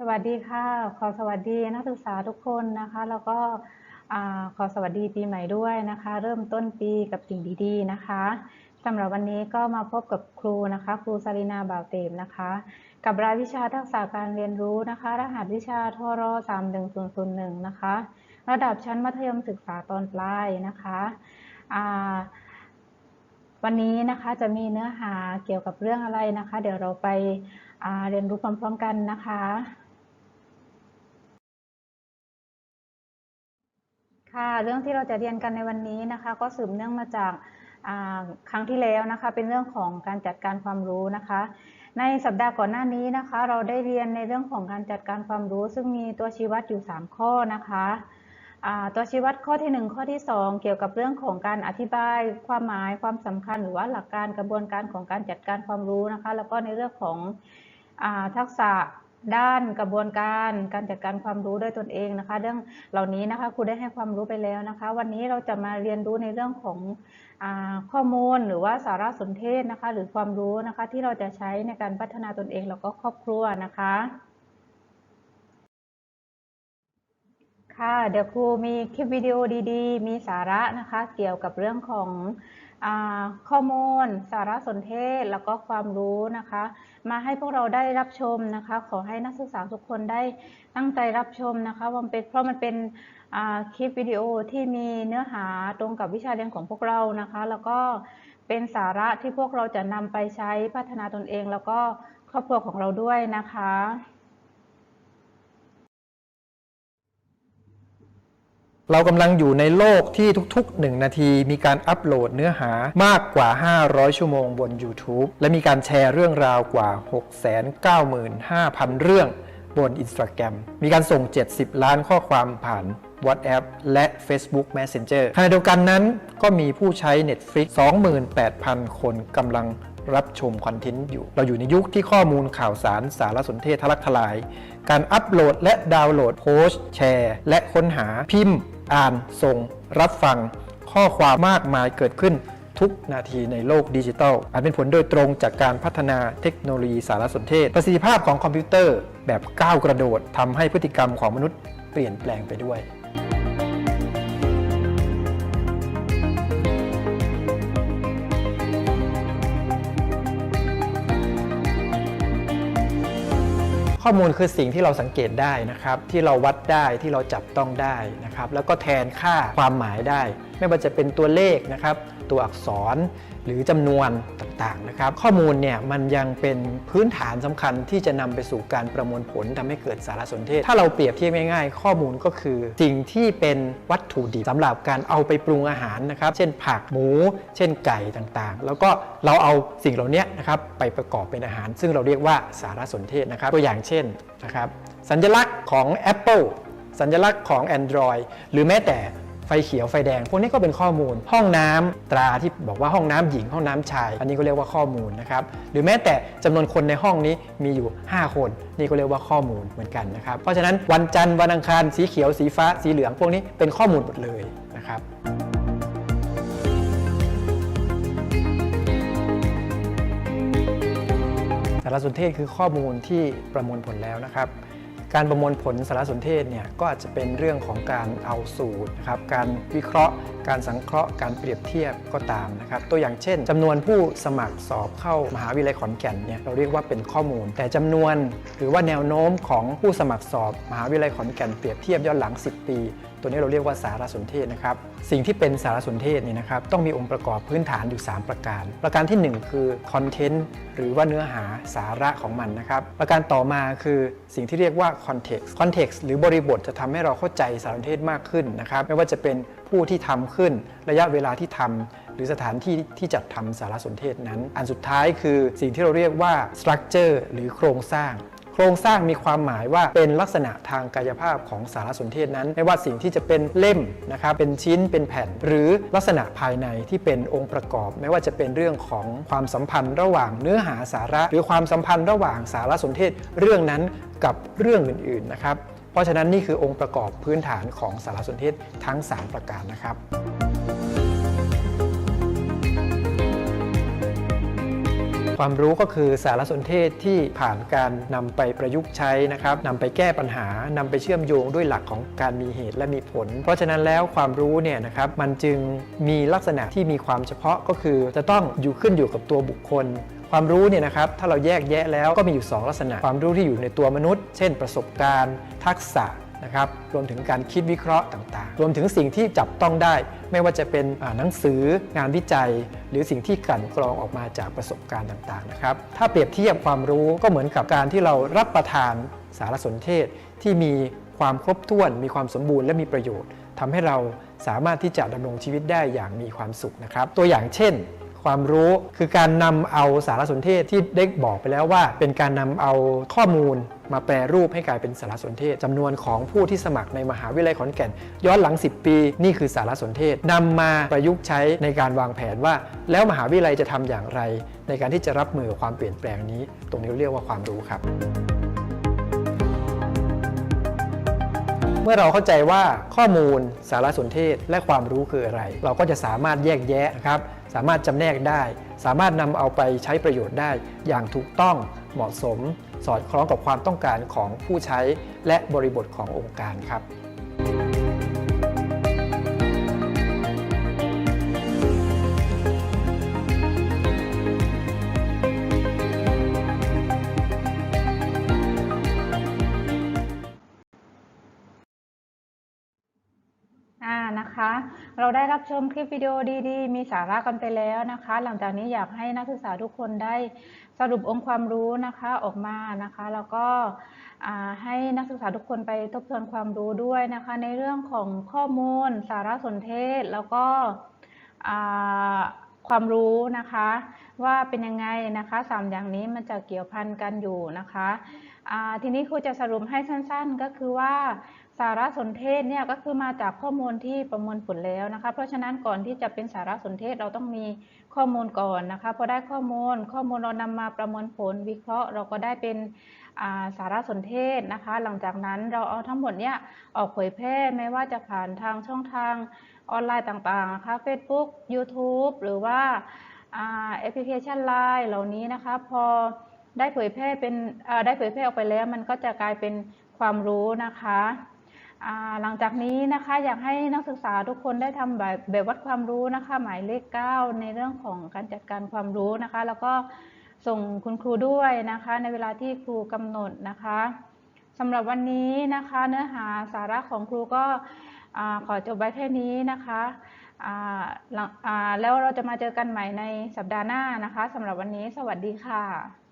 สวัสดีค่ะ ขอสวัสดีนักศึกษาทุกคนนะคะ แล้วก็ขอสวัสดีปีใหม่ด้วยนะคะ เริ่มต้นปีกับสิ่งดีๆนะคะสำหรับวันนี้ก็มาพบกับครูนะคะ ครูสารินาบ่าวเตมนะคะ กับรายวิชาทักษะการเรียนรู้นะคะ รหัสวิชาทร31001นะคะ ระดับชั้นมัธยมศึกษาตอนปลายนะคะวันนี้นะคะจะมีเนื้อหาเกี่ยวกับเรื่องอะไรนะคะ เดี๋ยวเราไปเรียนรู้พร้อมๆกันนะคะ ค่ะเรื่องที่เราจะเรียนกันในวันนี้นะคะ ก็สืบเนื่องมาจากครั้งที่แล้วนะคะ เป็นเรื่องของการจัดการความรู้นะคะ ในสัปดาห์ก่อนหน้านี้นะคะ เราได้เรียนในเรื่องของการจัดการความรู้ ซึ่งมีตัวชี้วัดอยู่ 3 ข้อนะคะตัวชี้วัดข้อที่ 1 ข้อที่ 2 เกี่ยวกับเรื่องของการอธิบาย ความหมายความสำคัญ หรือว่าหลักการกระบวนการของการจัดการความรู้นะคะ แล้วก็ในเรื่องของอทักษะ ด้านกระบวนการการจัดการความรู้ด้วยตนเองนะคะ เรื่องเหล่านี้นะคะครูได้ให้ความรู้ไปแล้วนะคะ วันนี้เราจะมาเรียนรู้ในเรื่องของอข้อมูลหรือว่าสารสนเทศนะคะ หรือความรู้นะคะ ที่เราจะใช้ในการพัฒนาตนเองแล้วก็ครอบครัวนะคะค่ะเดี๋ยวครูมีคลิปวิดีโอดีๆ มีสาระนะคะ เกี่ยวกับเรื่องของ ข้อมูล สารสนเทศ แล้วก็ความรู้นะคะ มาให้พวกเราได้รับชมนะคะ ขอให้นักศึกษาทุกคนได้ตั้งใจรับชมนะคะมันเป็นเพราะมันเป็นคลิปวิดีโอที่มีเนื้อหาตรงกับวิชาเรียนของพวกเรานะคะ แล้วก็เป็นสาระที่พวกเราจะนำไปใช้พัฒนาตนเอง แล้วก็ครอบครัวของเราด้วยนะคะ เรากำลังอยู่ในโลกที่ทุกๆ 1 นาทีมีการอัปโหลดเนื้อหามากกว่า 500 ชั่วโมงบน YouTube และมีการแชร์เรื่องราวกว่า 695,000 เรื่องบน Instagram มีการส่ง 70 ล้านข้อความผ่าน WhatsApp และ Facebook Messenger ขณะเดียวกันนั้นก็มีผู้ใช้ Netflix 28,000 คนกำลังรับชมคอนเทนต์อยู่ เราอยู่ในยุคที่ข้อมูลข่าวสารสารสนเทศทะลักทลาย การอัปโหลดและดาวน์โหลดโพสต์แชร์ และค้นหาพิมพ์ อ่านส่ง รับฟัง ข้อความมากมายเกิดขึ้นทุกนาทีในโลกดิจิทัลอาจเป็นผลโดยตรงจากการพัฒนาเทคโนโลยีสารสนเทศ ประสิทธิภาพของคอมพิวเตอร์แบบก้าวกระโดดทำให้พฤติกรรมของมนุษย์เปลี่ยนแปลงไปด้วย ข้อมูลคือสิ่งที่เราสังเกตได้นะครับ ที่เราวัดได้ที่เราจับต้องได้นะครับ แล้วก็แทนค่าความหมายได้ ไม่ว่าจะเป็นตัวเลขนะครับ ตัวอักษร หรือจำนวนต่างๆนะครับ ข้อมูลเนี่ยมันยังเป็นพื้นฐานสำคัญที่จะนำไปสู่การประมวลผลทำให้เกิดสารสนเทศ ถ้าเราเปรียบเทียบง่ายๆ ข้อมูลก็คือ สิ่งที่เป็นวัตถุดิบสำหรับการเอาไปปรุงอาหารนะครับ เช่นผักหมู เช่นไก่ต่างๆ แล้วก็เราเอาสิ่งเหล่านี้นะครับไปประกอบเป็นอาหาร ซึ่งเราเรียกว่าสารสนเทศนะครับตัวอย่างเช่นนะครับสัญลักษณ์ของ Apple สัญลักษณ์ของ Android หรือแม้แต่ ไฟเขียวไฟแดง พวกนี้ก็เป็นข้อมูล ห้องน้ำตราที่บอกว่าห้องน้ำหญิงห้องน้ำชาย อันนี้ก็เรียกว่าข้อมูลนะครับหรือแม้แต่จำนวนคนในห้องนี้มีอยู่ 5 คน นี่ก็เรียกว่าข้อมูลเหมือนกันนะครับเพราะฉะนั้นวันจันทร์วันอังคารสีเขียวสีฟ้าสีเหลืองพวกนี้เป็นข้อมูลหมดเลยนะครับสารสนเทศคือข้อมูลที่ประมวลผลแล้วนะครับ การประมวลผลสารสนเทศเนี่ยก็อาจจะเป็นเรื่องของการเอาสูตรนะครับการวิเคราะห์ การสังเคราะห์ การเปรียบเทียบก็ตามนะครับตัวอย่างเช่นจำนวนผู้สมัครสอบเข้ามหาวิทยาลัยขอนแก่นเนี่ยเราเรียกว่าเป็นข้อมูล แต่จำนวนหรือว่าแนวโน้มของผู้สมัครสอบมหาวิทยาลัยขอนแก่นเปรียบเทียบย้อนหลัง 10 ปีตัวนี้เราเรียกว่าสารสนเทศนะครับ สิ่งที่เป็นสารสนเทศนี่นะครับต้องมีองค์ประกอบพื้นฐานอยู่ 3 ประการ ประการทีหนึ่1 คือคอนเทนต์หรือว่าเนื้อหาสาระของมันนะครับ ประการต่อมาคือสิ่งที่เรียกว่า context context หรือบริบทจะทำให้เราเข้าใจสารสนเทศมากขึ้นนะครับ ไม่ว่าจะเป็นผู้ที่ทำขึ้นระยะเวลาที่ทำหรือสถานที่ที่จัดทำสารสนเทศนั้น อันสุดท้ายคือสิ่งที่เราเรียกว่า structure หรือโครงสร้าง ครงสร้างมีความหมายว่าเป็นลักษณะทางกายภาพของสารสนเทศนั้น ไม่ว่าสิ่งที่จะเป็นเล่มนะครับเป็นชิ้นเป็นแผ่น หรือลักษณะภายในที่เป็นองค์ประกอบ ไม่ว่าจะเป็นเรื่องของความสัมพันธ์ระหว่างเนื้อหาสาระ หรือความสัมพันธ์ระหว่างสารสนเทศเรื่องนั้นกับเรื่องอื่นๆนะครับเพราะฉะนั้นนี่คือองค์ประกอบพื้นฐานของสารสนเทศทั้ง 3 ประการนะครับ ความรู้ก็คือสารสนเทศที่ผ่านการนำไปประยุกต์ใช้นะครับนำไปแก้ปัญหานำไปเชื่อมโยงด้วยหลักของการมีเหตุและมีผล เพราะฉะนั้นแล้วความรู้เนี่ยนะครับมันจึงมีลักษณะที่มีความเฉพาะก็คือ จะต้องอยู่ขึ้นอยู่กับตัวบุคคลความรู้เนี่ยนะครับถ้าเราแยกแยะแล้วก็มีอยู่ 2 ลักษณะ ความรู้ที่อยู่ในตัวมนุษย์ เช่น ประสบการณ์ ทักษะ นะครับรวมถึงการคิดวิเคราะห์ต่างๆ รวมถึงสิ่งที่จับต้องได้ ไม่ว่าจะเป็นหนังสืองานวิจัย หรือสิ่งที่กลั่นกรองออกมาจากประสบการณ์ต่างๆนะครับถ้าเปรียบเทียบความรู้ก็เหมือนกับการที่เรารับประทานสารสนเทศที่มีความครบถ้วน มีความสมบูรณ์และมีประโยชน์ทำให้เราสามารถที่จะดำรงชีวิตได้อย่างมีความสุขนะครับ ตัวอย่างเช่น ความรู้คือการนำเอาสารสนเทศที่ได้บอกไปแล้วว่า เป็นการนำเอาข้อมูลมาแปรรูปให้กลายเป็นสารสนเทศจำนวนของผู้ที่สมัครในมหาวิทยาลัยขอนแก่น ย้อนหลัง 10 ปี นี่คือสารสนเทศนำมาประยุกต์ใช้ในการวางแผนว่า แล้วมหาวิทยาลัยจะทำอย่างไร ในการที่จะรับมือความเปลี่ยนแปลงนี้ ตรงนี้เรียกว่าความรู้ครับ มื่อเราเข้าใจว่าข้อมูลสารสนเทศและความรู้คืออะไร เราก็จะสามารถแยกแยะนะครับสามารถจำแนกได้ สามารถนำเอาไปใช้ประโยชน์ได้อย่างถูกต้องเหมาะสม สอดคล้องกับความต้องการของผู้ใช้และบริบทขององค์การครับ นะคะ เราได้รับชมคลิปวิดีโอดีๆ มีสาระกันไปแล้วนะคะ หลังจากนี้อยากให้นักศึกษาทุกคนได้สรุปองค์ความรู้นะคะออกมานะคะ แล้วก็ให้นักศึกษาทุกคนไปทบทวนความรู้ด้วยนะคะ ในเรื่องของข้อมูล สารสนเทศ แล้วก็ความรู้นะคะ ว่าเป็นยังไงนะคะสามอย่างนี้มันจะเกี่ยวพันกันอยู่นะคะทีนี้ครูจะสรุปให้สั้นๆก็คือว่า สารสนเทศเนี่ยก็คือมาจากข้อมูลที่ประมวลผลแล้วนะคะ เพราะฉะนั้นก่อนที่จะเป็นสารสนเทศเราต้องมีข้อมูลก่อนนะคะพอได้ข้อมูล ข้อมูลเรานำมาประมวลผลวิเคราะห์ เราก็ได้เป็นาสารสนเทศนะคะ หลังจากนั้นเราเอาทั้งหมดเนี่ยออกเผยแพร่ไม่ว่าจะผ่านทางช่องทางออนไลน์ต่างๆนะคะ Facebook YouTube หรือว่าแอปพลิเคชันไลน์เหล่านี้นะคะ พอได้เผยแพร่เป็นได้เผยแพร่ออกไปแล้ว มันก็จะกลายเป็นความรู้นะคะ หลังจากนี้นะคะอยากให้นักศึกษาทุกคนได้ทำแบบแบบวัดความรู้นะคะ หมายเลข 9 ในเรื่องของการจัดการความรู้นะคะ แล้วก็ส่งคุณครูด้วยนะคะ ในเวลาที่ครูกำหนดนะคะสำหรับวันนี้นะคะเนื้อหาสาระของครูก็ขอจบไว้แค่นี้นะคะแล้วเราจะมาเจอกันใหม่ในสัปดาห์หน้านะคะสำหรับวันนี้สวัสดีค่ะ